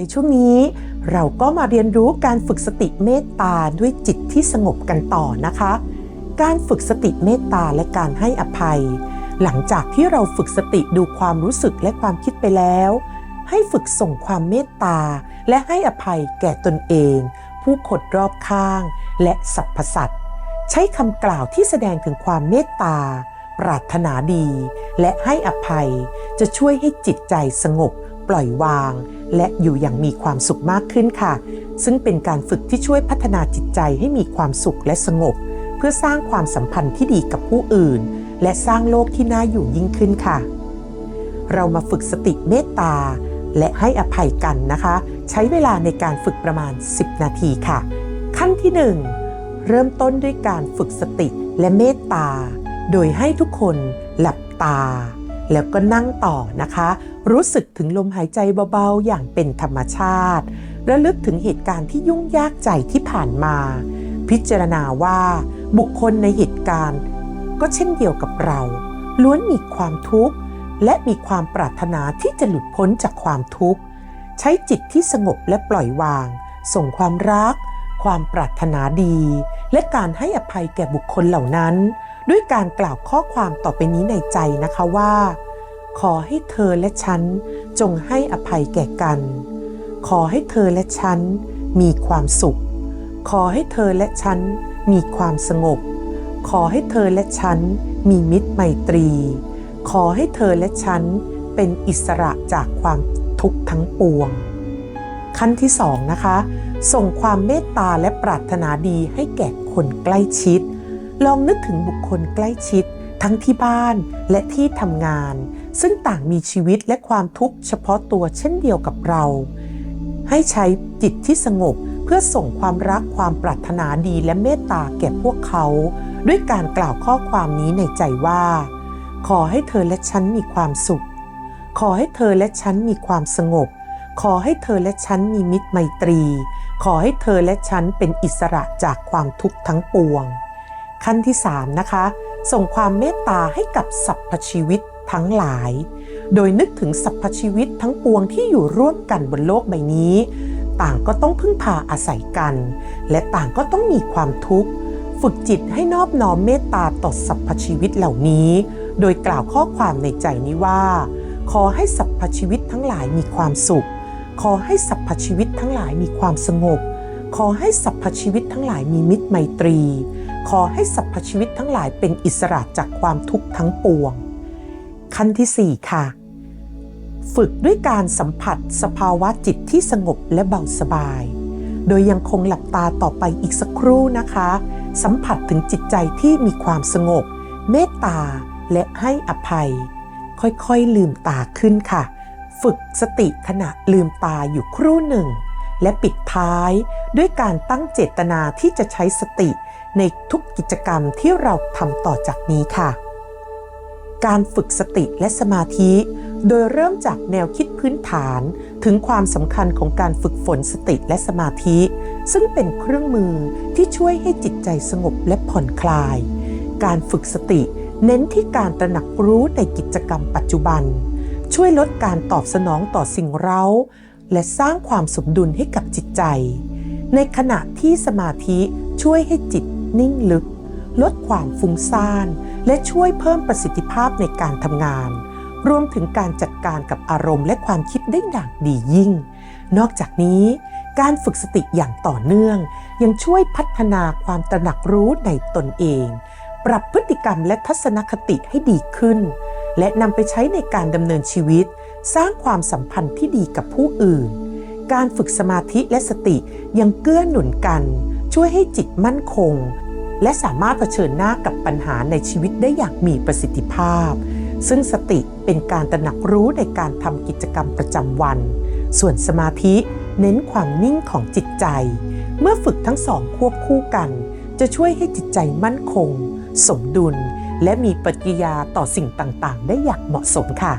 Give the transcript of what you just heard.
ในช่วงนี้เราก็มาเรียนรู้การฝึกสติเมตตาด้วยจิตที่สงบกันต่อนะคะ การฝึกสติเมตตาและการให้อภัย หลังจากที่เราฝึกสติดูความรู้สึกและความคิดไปแล้ว ให้ฝึกส่งความเมตตา และให้อภัยแก่ตนเอง ผู้คนรอบข้าง และสรรพสัตว์ใช้คำกล่าวที่แสดงถึงความเมตตา ปรารถนาดี และให้อภัย จะช่วยให้จิตใจสงบ ปล่อยวาง และอยู่อย่างมีความสุขมากขึ้นค่ะ ซึ่งเป็นการฝึกที่ช่วยพัฒนาจิตใจให้มีความสุขและสงบ เพื่อสร้างความสัมพันธ์ที่ดีกับผู้อื่น และสร้างโลกที่น่าอยู่ยิ่งขึ้นค่ะ เรามาฝึกสติเมตตา และให้อภัยกันนะคะ ใช้เวลาในการฝึกประมาณ 10 นาทีค่ะ ขั้นที่ 1 เริ่มต้นด้วยการฝึกสติและเมตตา โดยให้ทุกคนหลับตา แล้วก็นั่งต่อนะคะ รู้สึกถึงลมหายใจเบาๆ อย่างเป็นธรรมชาติ ระลึกถึงเหตุการณ์ที่ยุ่งยากใจที่ผ่านมา พิจารณาว่า บุคคลในเหตุการณ์ ก็เช่นเดียวกับเรา ล้วนมีความทุกข์ และมีความปรารถนาที่จะหลุดพ้นจากความทุกข์ ใช้จิตที่สงบและปล่อยวาง ส่งความรัก ความปรารถนาดี และการให้อภัยแก่บุคคลเหล่านั้น ด้วยการกล่าวข้อความต่อไปนี้ในใจนะคะว่า ขอให้เธอและฉันจงให้อภัยแก่กัน ขอให้เธอและฉันมีความสุข ขอให้เธอและฉันมีความสงบ ขอให้เธอและฉันมีมิตรไมตรี ขอให้เธอและฉันเป็นอิสระจากความทุกข์ทั้งปวง ขั้นที่สองนะคะ ส่งความเมตตาและปรารถนาดีให้แก่คนใกล้ชิด ลองนึกถึงบุคคลใกล้ชิด ทั้งที่บ้านและที่ทำงาน ซึ่งต่างมีชีวิตและความทุกข์เฉพาะตัวเช่นเดียวกับเรา ให้ใช้จิตที่สงบเพื่อส่งความรักความปรารถนาดีและเมตตาแก่พวกเขา ด้วยการกล่าวข้อความนี้ในใจว่า ขอให้เธอและฉันมีความสุข ขอให้เธอและฉันมีความสงบ ขอให้เธอและฉันมีมิตรไมตรี ขอให้เธอและฉันเป็นอิสระจากความทุกข์ทั้งปวง ขั้นที่3นะคะ ส่งความเมตตาให้กับสรรพชีวิตทั้งหลาย โดยนึกถึงสรรพชีวิตทั้งปวงที่อยู่ร่วมกันบนโลกใบนี้ ต่างก็ต้องพึ่งพาอาศัยกัน และต่างก็ต้องมีความทุกข์ ฝึกจิตให้นอบน้อมเมตตาต่อสรรพชีวิตเหล่านี้ โดยกล่าวข้อความในใจนี้ว่า ขอให้สรรพชีวิตทั้งหลายมีความสุข ขอให้สรรพชีวิตทั้งหลายมีความสงบ ขอให้สรรพชีวิตทั้งหลายมีมิตรไมตรี ขอให้สรรพชีวิตทั้งหลายเป็นอิสระจากความทุกข์ทั้งปวง ขั้นที่ 4 ค่ะ ฝึกด้วยการสัมผัสสภาวะจิตที่สงบและเบาสบาย โดยยังคงหลับตาต่อไปอีกสักครู่นะคะ สัมผัสถึงจิตใจที่มีความสงบ เมตตาและให้อภัย ค่อยๆลืมตาขึ้นค่ะ ฝึกสติขณะลืมตาอยู่ครู่หนึ่ง และปิดท้ายด้วยการตั้งเจตนาที่จะใช้สติในทุกกิจกรรมที่เราทำต่อจากนี้ค่ะ การฝึกสติและสมาธิ โดยเริ่มจากแนวคิดพื้นฐานถึงความสำคัญของการฝึกฝนสติและสมาธิ ซึ่งเป็นเครื่องมือที่ช่วยให้จิตใจสงบและผ่อนคลาย การฝึกสติเน้นที่การตระหนักรู้ในกิจกรรมปัจจุบัน ช่วยลดการตอบสนองต่อสิ่งเร้า และสร้างความสมดุลให้กับจิตใจ ในขณะที่สมาธิช่วยให้จิตนิ่งลึก ลดความฟุ้งซ่าน และช่วยเพิ่มประสิทธิภาพในการทำงาน รวมถึงการจัดการกับอารมณ์และความคิดได้อย่างดียิ่ง นอกจากนี้ การฝึกสติอย่างต่อเนื่อง ยังช่วยพัฒนาความตระหนักรู้ในตนเอง ปรับพฤติกรรมและทัศนคติให้ดีขึ้น และนำไปใช้ในการดำเนินชีวิต สร้างความสัมพันธ์ที่ดีกับผู้อื่น การฝึกสมาธิและสติยังเกื้อหนุนกัน ช่วยให้จิตมั่นคง และสามารถเผชิญหน้ากับปัญหาในชีวิตได้อย่างมีประสิทธิภาพ ซึ่งสติเป็นการตระหนักรู้ในการทำกิจกรรมประจำวัน ส่วนสมาธิเน้นความนิ่งของจิตใจ เมื่อฝึกทั้งสองควบคู่กัน จะช่วยให้จิตใจมั่นคง สมดุล และมีปฏิกิริยาต่อสิ่งต่างๆ ได้อย่างเหมาะสมค่ะ